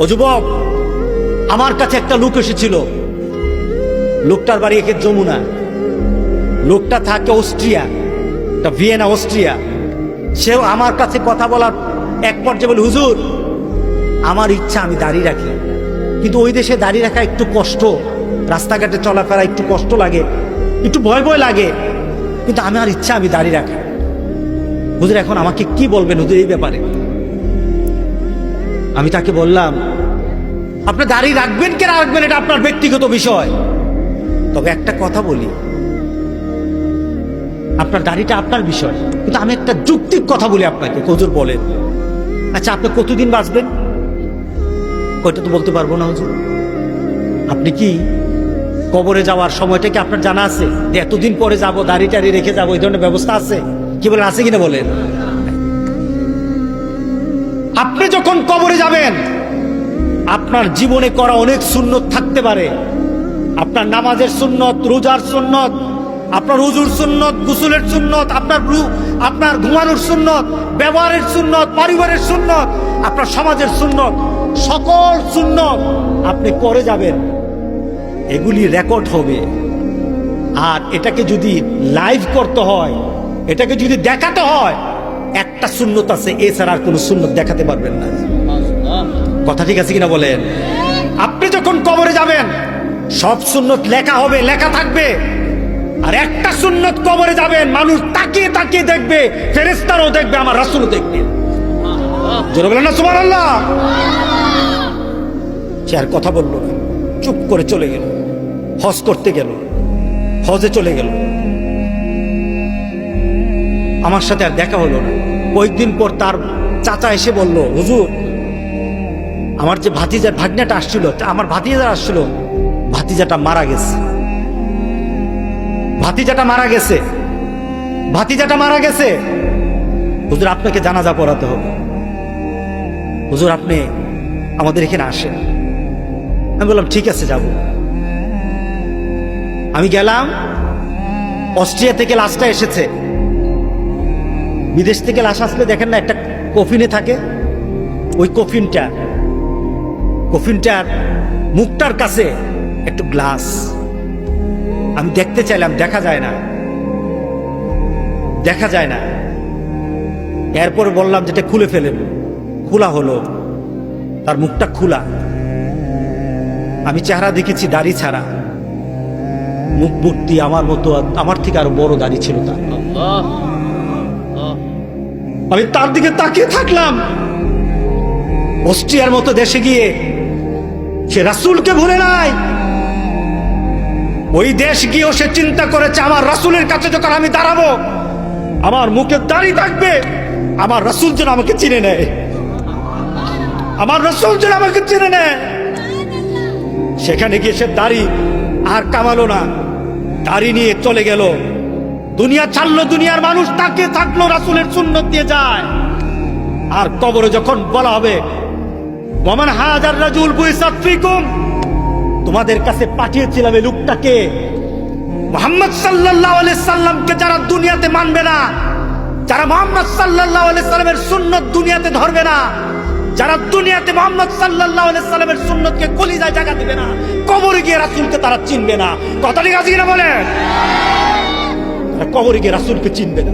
ও যুবক, আমার কাছে একটা লোক এসেছিল। লোকটার বাড়ি একে যমুনা। লোকটা থাকে অস্ট্রিয়া একটা ভিয়েনা, অস্ট্রিয়া। সেও আমার কাছে কথা বলার এক পর্যায়ে বলে, হুজুর, আমার ইচ্ছা আমি দাঁড়িয়ে রাখি। কিন্তু ওই দেশে দাঁড়িয়ে রাখা একটু কষ্ট, রাস্তাঘাটে চলাফেরা একটু কষ্ট লাগে, একটু ভয় ভয় লাগে। কিন্তু আমার ইচ্ছা আমি দাঁড়িয়ে রাখি। হুজুর, এখন আমাকে কি বলবেন হুজুর এই ব্যাপারে? আমি তাকে বললাম আপনি দাড়ি রাখবেন কে রাখবেন এটা আপনার ব্যক্তিগত বিষয়। তবে একটা কথা বলি। আপনার দাড়িটা আপনার বিষয়। কিন্তু আমি একটা যুক্তিক কথা বলি আপনাকে হজুর বলেন। আচ্ছা আপনি কতদিন বাঁচবেন? কয়টা তো বলতে পারব না, হজুর। আপনি কি কবরে যাওয়ার সময়টা কি আপনার জানা আছে? যে এতদিন পরে যাব, দাড়ি টাড়ি রেখে যাব, এই ধরনের ব্যবস্থা আছে? কি বলেন, আছে কিনা বলেন? আপনি যখন কবরে যাবেন আপনার জীবনে করা অনেক সুন্নত থাকতে পারে। আপনার নামাজের সুন্নত, রোজার সুন্নত, আপনার উজুর সুন্নত, গুসুলের সুন্নত, আপনার আপনার ঘুমানোর সুন্নত, ব্যবহারের সুন্নত, পরিবারের সুন্নত, আপনার সমাজের সুন্নত, সকল সুন্নত আপনি করে যাবেন। এগুলি রেকর্ড হবে। আর এটাকে যদি লাইভ করতে হয়, এটাকে যদি দেখাতে হয়, একটা সুন্নত আছে, এছাড়া আর কোনো সুন্নত দেখাতে পারবেন না। কথা ঠিক আছে কিনা বলেন? আপনি যখন কবরে যাবেন, সব সুন্নত লেখা হবে, লেখা থাকবে। আর একটা সুন্নত কবরে যাবেন, মানুষ তাকিয়ে তাকিয়ে দেখবে ফেরেস্তারও দেখবে, আমার রাসুলও দেখবে। সে আর কথা বলল না, চুপ করে চলে গেল, হজ করতে গেল, হজে চলে গেল। আমার সাথে আর দেখা হলো না। কয়েকদিন পর তার চাচা এসে বলল, হুজুর আমার যে ভাতিজার ভাগ্নাটা আসছিল আমার ভাতিজা আসছিল, ভাতিজাটা মারা গেছে। ভাতিজাটা মারা গেছে। ভাতিজাটা মারা গেছে। হুজুর, আপনাকে জানাজা পড়াতে হবে। হুজুর, আপনি আমাদের এখানে আসেন। আমি বললাম, ঠিক আছে, যাব। আমি গেলাম, অস্ট্রিয়া থেকে লাশটা এসেছে। বিদেশ থেকে লাশ আসলে দেখেন না, একটা কফিনে থাকে। ওই কফিনটা কফিনটার মুখটার কাছে একটু গ্লাস। আমি দেখতে চাইলাম, দেখা যায় না। দেখা যায় না। এরপর বললাম যেটা খুলে ফেলেন খোলা হলো। তার মুখটা খোলা। আমি চেহারা দেখেছি দাড়ি ছাড়া। মুখ মূর্তি আমার মতো আমার থেকে আরও বড় দাড়ি ছিল তার। আমি তার দিকে তাকিয়ে থাকলাম। অস্ট্রিয়ার মতো দেশে গিয়ে সে রাসুলকে ভুলে নাই। ওই দেশ গিয়েও সে চিন্তা করেছে, আমার রাসুলের কাছে যখন আমি দাঁড়াবো, আমার মুখে দাড়ি থাকবে, আমার রাসুল যেন আমাকে চিনে নেয়। আমার রাসুল যেন আমাকে চিনে নেয়। সেখানে গিয়ে সে দাড়ি আর কামালো না। দাড়ি নিয়ে চলে গেল। দুনিয়া ছাড়লো, দুনিয়ার মানুষ তাকে থাকল, রাসুলের সুন্নত দিয়ে যায়। আর কবরে যখন বলা হবে মমান হাজার রাজুল বুইসাত ফিকুম তোমাদের কাছে পাঠিয়েছিলাম এই লোকটাকে। মোহাম্মদ সাল্লাল্লাহু আলাইহি সাল্লামকে যারা দুনিয়াতে মানবে না, যারা মোহাম্মদ সাল্লাল্লাহু আলাইহি সাল্লামের সুন্নত দুনিয়াতে ধরবে না, যারা দুনিয়াতে মোহাম্মদ সাল্লাল্লাহু আলাইহি সাল্লামের সুন্নতকে কলিজায় জায়গা দিবে না, কবরে গিয়ে রাসূলকে তারা চিনবে না। কথা ঠিক না বলেন? কবরে গিয়ে রাসূলকে চিনবে না।